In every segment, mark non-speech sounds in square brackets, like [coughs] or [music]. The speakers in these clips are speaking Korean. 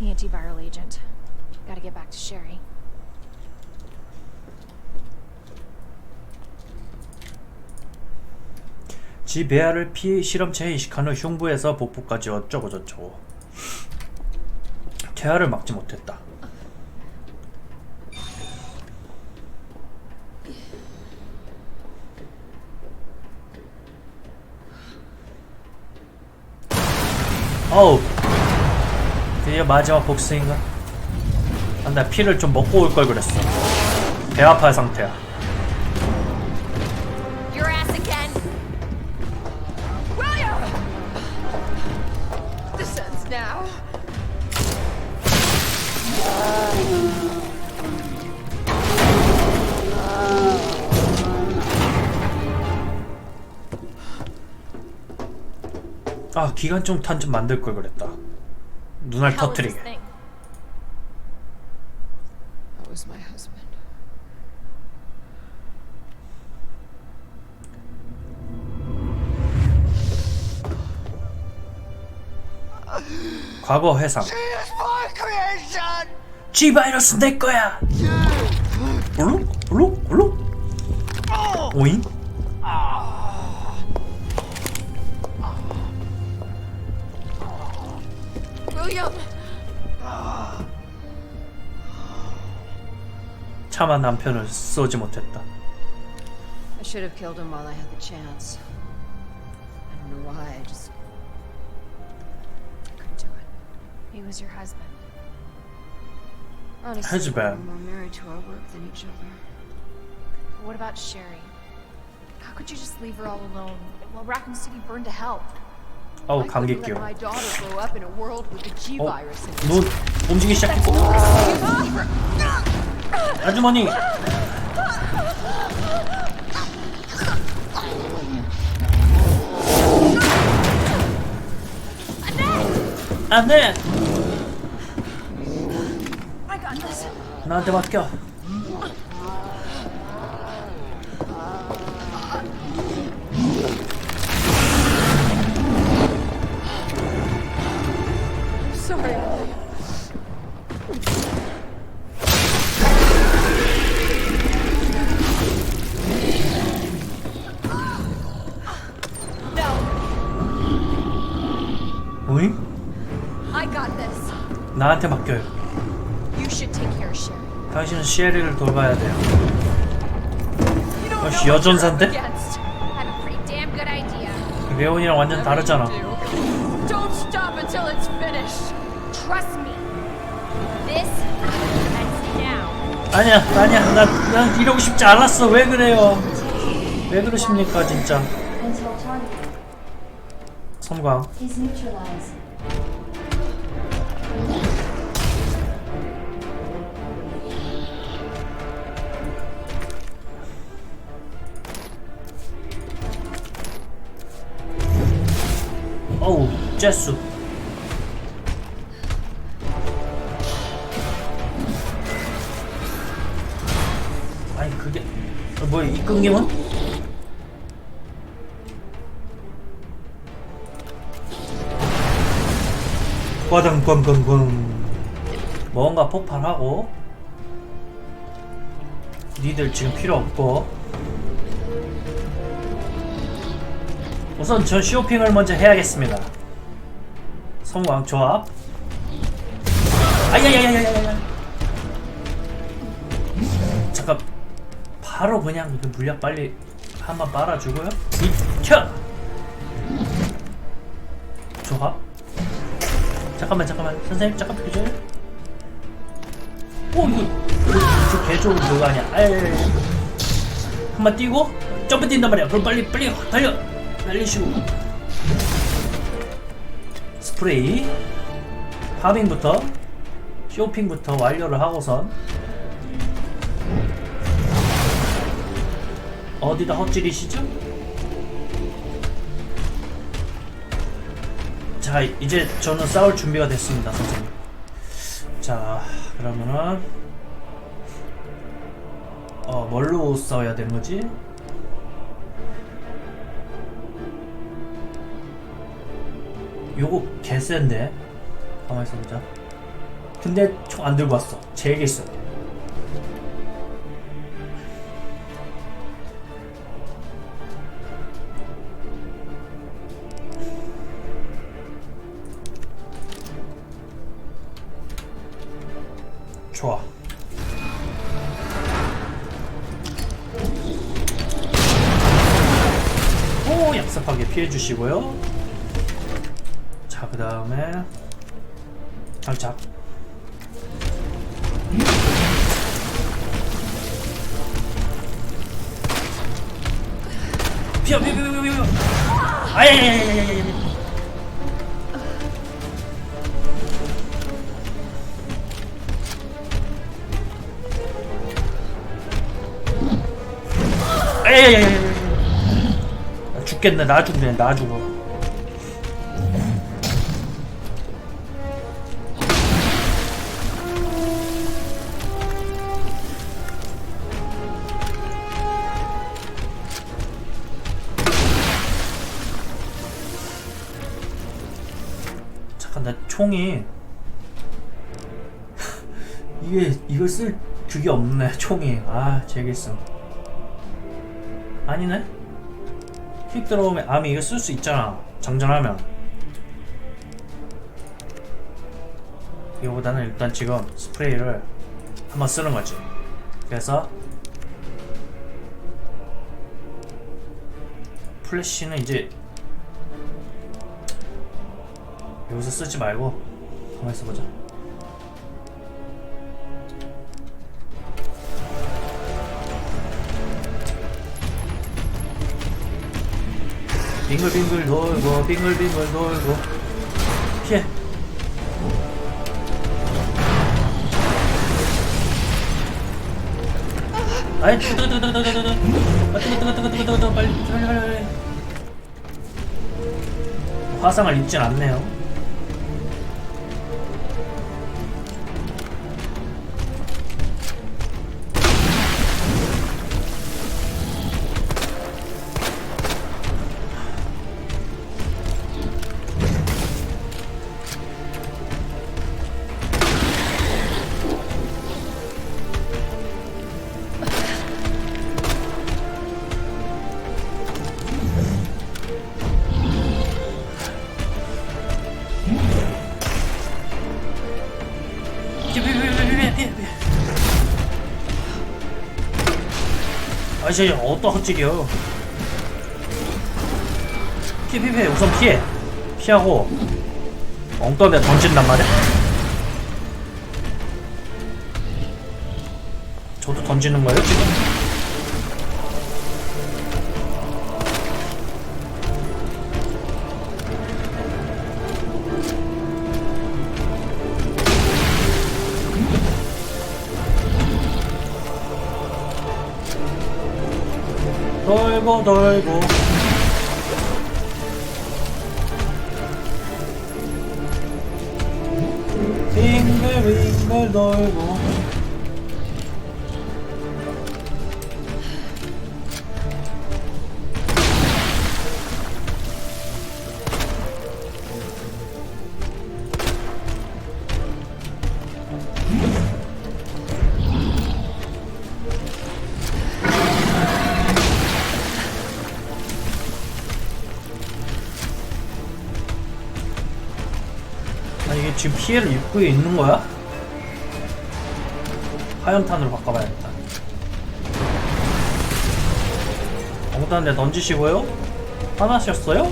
The antiviral agent. Gotta get back to Sherry. 지 배아를 피 실험체에 이식한 후 흉부에서 복부까지 어쩌고저쩌고 태아를 막지 못했다 어우 드디어 마지막 복수인가? 아, 나 피를 좀 먹고 올 걸 그랬어. 배 아파 상태야. 아 기관총 탄 좀 만들 걸 그랬다 눈알 터트리게 thing? That was my husband. 과거 회상! G 바이러스 내 거야. 차마 남편을 쏘지 못했다. I should have killed him while I had the chance. I don't know why, I just couldn't do it. He was your husband. Honestly, Husband. we're more married to our work than each other. But what about Sherry? How could you just leave her all alone while Raccoon City burned to hell? 어우 I 감기 couldn't 끼워. let my daughter grow up in a world with the G 어? virus in it. 눈 움직이기 시작했고. 아주머니. 안돼. 나한테 맡겨. 나한테 맡겨요. You should take care of Sherry. 당신은 시에리를 돌봐야 돼요. 역시 여전사인데? 레온이랑 완전 다르잖아. 아니야, 아니야. 나, 난 이러고 싶지 않았어. 왜 그래요? 왜 그러십니까, 진짜. 섬광. 어우, 째수. 아니, 그게, 어, 뭐야, 이 끊김은? 과당꽝꽝꽝. 뭔가 폭발하고. 니들 지금 필요 없고. 우선 전 쇼핑을 먼저 해야겠습니다. 성광 조합. 아야야야야야야. 잠깐. 바로 그냥 그 물약 빨리 한번 빨아주고요. 비켜. 조합. 잠깐만 잠깐만 선생님 잠깐 비켜줘요. 오 이거 저 개좋은 그거 아니야. 아예. 한번 뛰고 점프 뛴단 말이야. 그럼 빨리 빨리 확 달려. 달리시고 스프레이 파밍부터 쇼핑부터 완료를 하고선 어디다 헛질이시죠? 자 이제 저는 싸울 준비가 됐습니다 선생님 자 그러면은 어 뭘로 싸워야 되는 거지? 요거 개센데 가만히 있어보자 근데 총 안 들고 왔어. 제게 있어. 좋아. 오, 약습하게 피해주시고요. 다음에 발작 피어 피어 피어 피어 피어. 아예 에이 죽겠네. 나 죽네. 나 죽어. 잠깐 나 총이. 이게 이걸 쓸 그게 없네 총이. 아 재겠어. 아니네? 휙 들어오면 아미 이거 쓸 수 있잖아 장전하면. 이거보다는 일단 지금 스프레이를 한번 쓰는 거지. 그래서 플래시는 이제 여기서 쓰지 말고 가만히 있어보자. 빙글빙글 돌고 빙글빙글 돌고. 피해. 아이 아, 뜨거 뜨거 뜨거 뜨거 뜨거 아 뜨거 뜨거 뜨거 뜨거. 뜨거 빨리 빨리 빨리. 화상을 입진 않네요. 아 진짜 어떤 헛질이요? 피해 피해 우선 피해. 피하고 엉덩이에 던진단 말이야. 저도 던지는 거예요 지금? 돌고 돌고 지금 피해를 입고 있는 거야? 하연탄으로 바꿔봐야겠다. 엉뚱한 데 던지시고요. 화나셨어요?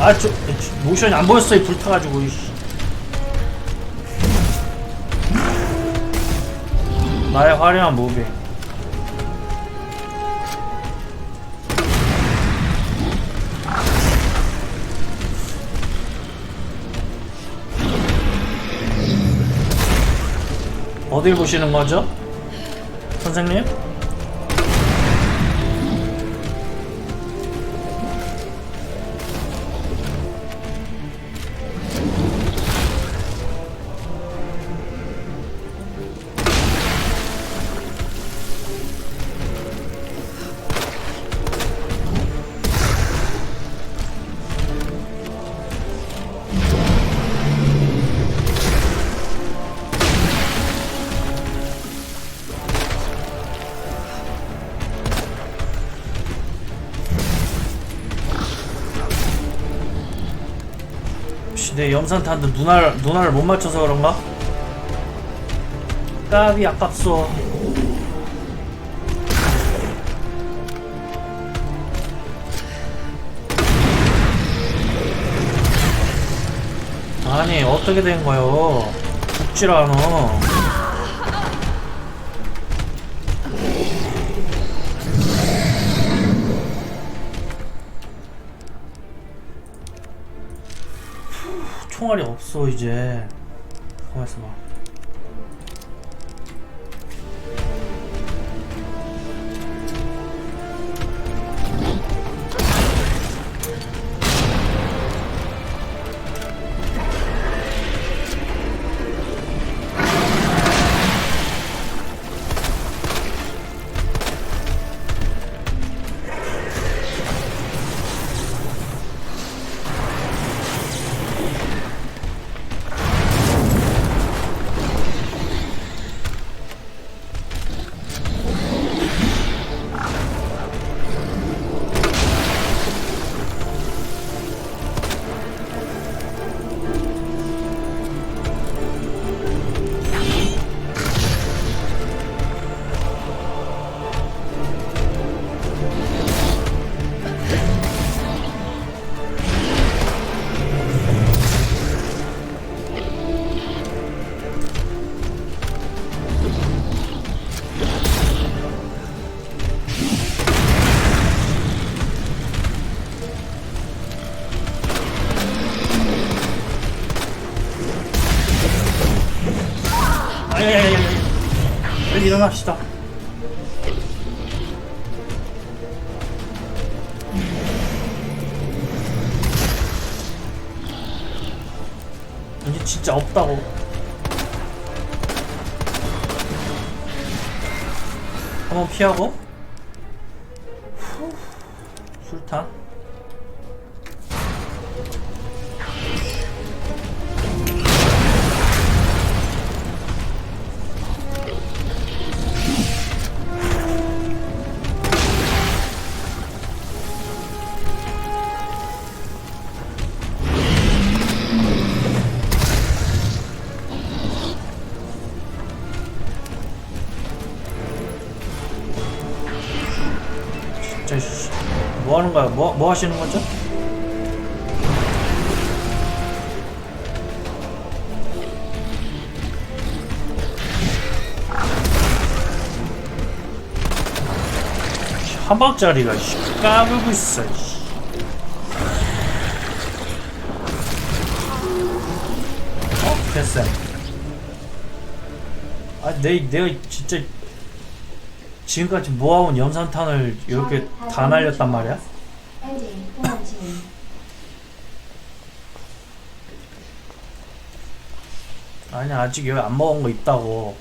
아, 저, 저 모션이 안 보였어요. 불타가지고. 이씨. 나의 화려한 무빙. 어딜 보시는 거죠? 선생님? 내 염산탄도 눈알 눈알을 못 맞춰서 그런가? 까비 아깝소. 아니 어떻게 된 거요? 죽질 않아. 총알이 없어 이제. 가만 있어 봐. 일어납시다. 이제 진짜 없다고. 한번 피하고. 후. 술탄. 거야? 뭐, 뭐 하시는 거죠? 한 방짜리가 씨, 까불고 있어. 씨. 어? 됐어. 아, 내, 내가 진짜 지금까지 모아온 염산탄을 이렇게 다 날렸단 말이야? 아니 아직 여기 안 먹은 거 있다고.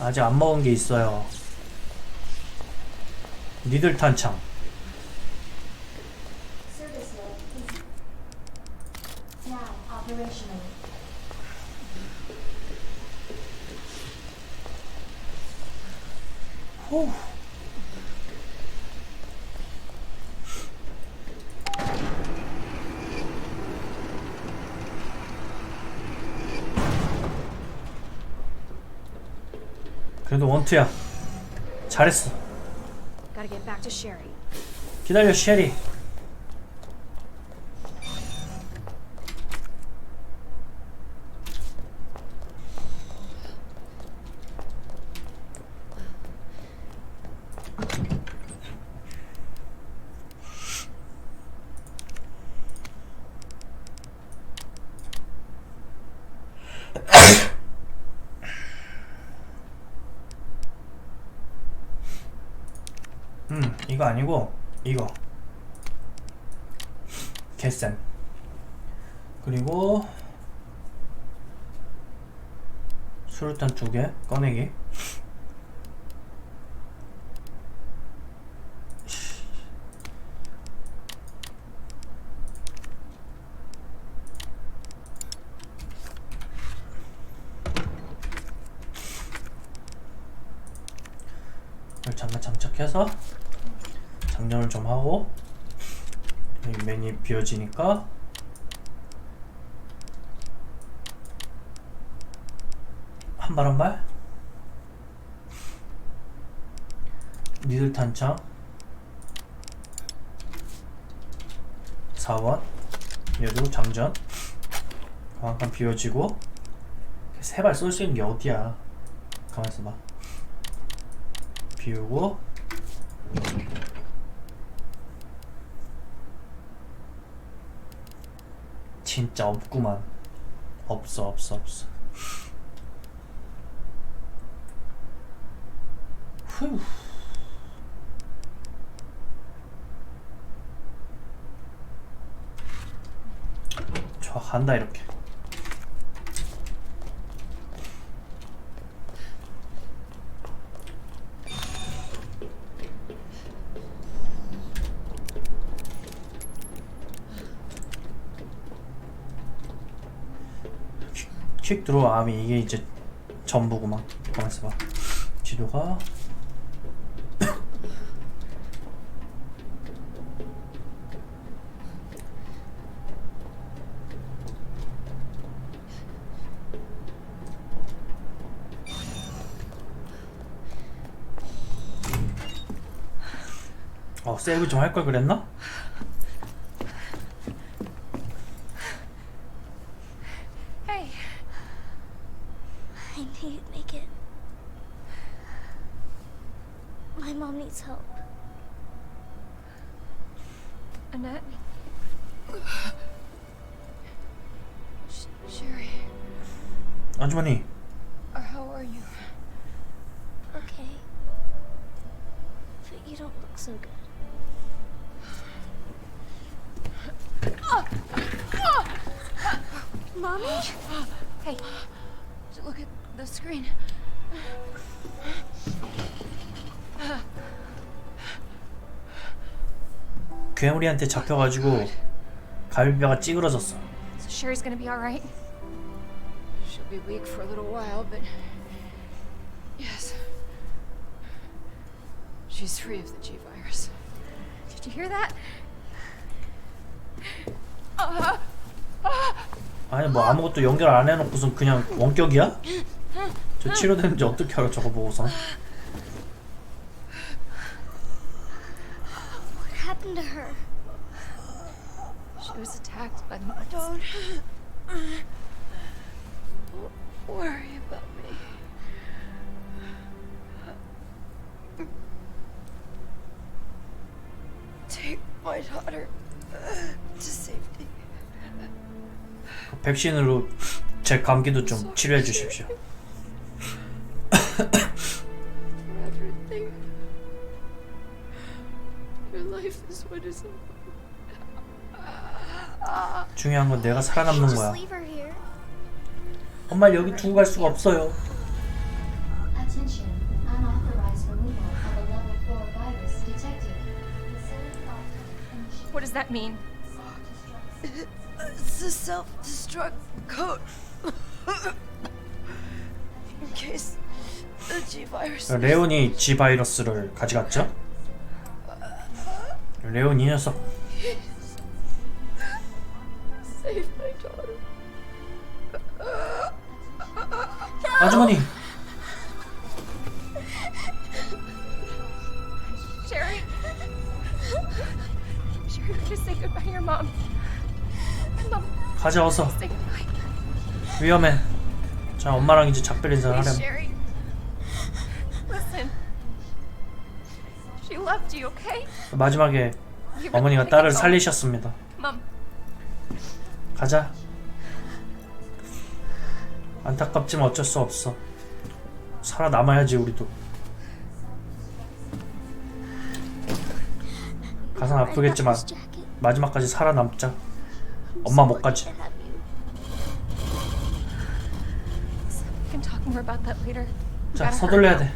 아직 안 먹은 게 있어요. 니들 탄창. Service node is now operational. 후. 그래도 원투야 잘했어. 기다려 쉐리 음 이거 아니고 이거. 개센 그리고 수류탄 두 개 꺼내기. 이걸 잠깐 장착해서 장전을 좀 하고 이 맨이 비어지니까 한 발 한 발. 니들 탄창 4번 얘도 장전 한칸 비워지고 세 발 쏠 수 있는 게 어디야 가만있어 봐 비우고 진짜 없구만. 없어 없어 없어. 후 좋아 간다 이렇게 들어오 암이 이게 이제 전부구만. 가만 있어 봐. 지도가. [coughs] 어 세이브 좀 할 걸 그랬나? My mom needs help. Annette? Sh Sherry. Anjumani. How are you? Okay. But you don't look so good. Mommy? Hey, look at the screen. 괴물이한테 잡혀가지고 갈비뼈가 찌그러졌어 So Sherry's gonna be alright? She'll be weak for a little while, but. Yes. She's free of the G virus. Did you hear that? 아니 뭐 아무것도 연결 안 해놓고선 그냥 원격이야? 저 치료되는지 어떻게 알아 저거 보고선 What happened to her? She was attacked by the Don't Worry about me. Take my daughter to safety. 그 백신으로 제 감기도 좀 치료해 주십시오 중요한 건 내가 살아남는 거야. 엄마를 여기 두고 갈 수가 없어요 Attention. Unauthorized removal of a level 4 virus detected. Self-destruct What does that mean? It's a self-destruct code. In case the G virus. 레온이 G 바이러스를 가져갔죠? 레온 이 녀석 아주머니 Sherry? Sherry, we just say goodbye to your mom. Mom, 가자 어서 say goodbye. 위험해 자 엄마랑 이제 작별 인사를 Please, 하렴 Sherry. Listen. She loved you, okay? 마지막에 You 어머니가 딸을? 살리셨습니다 Mom, 가자 안타깝지만 어쩔 수 없어 살아남아야지 우리도 가슴 아프겠지만. 마지막까지 살아남자 엄마 못 가지 자 서둘러야. 돼.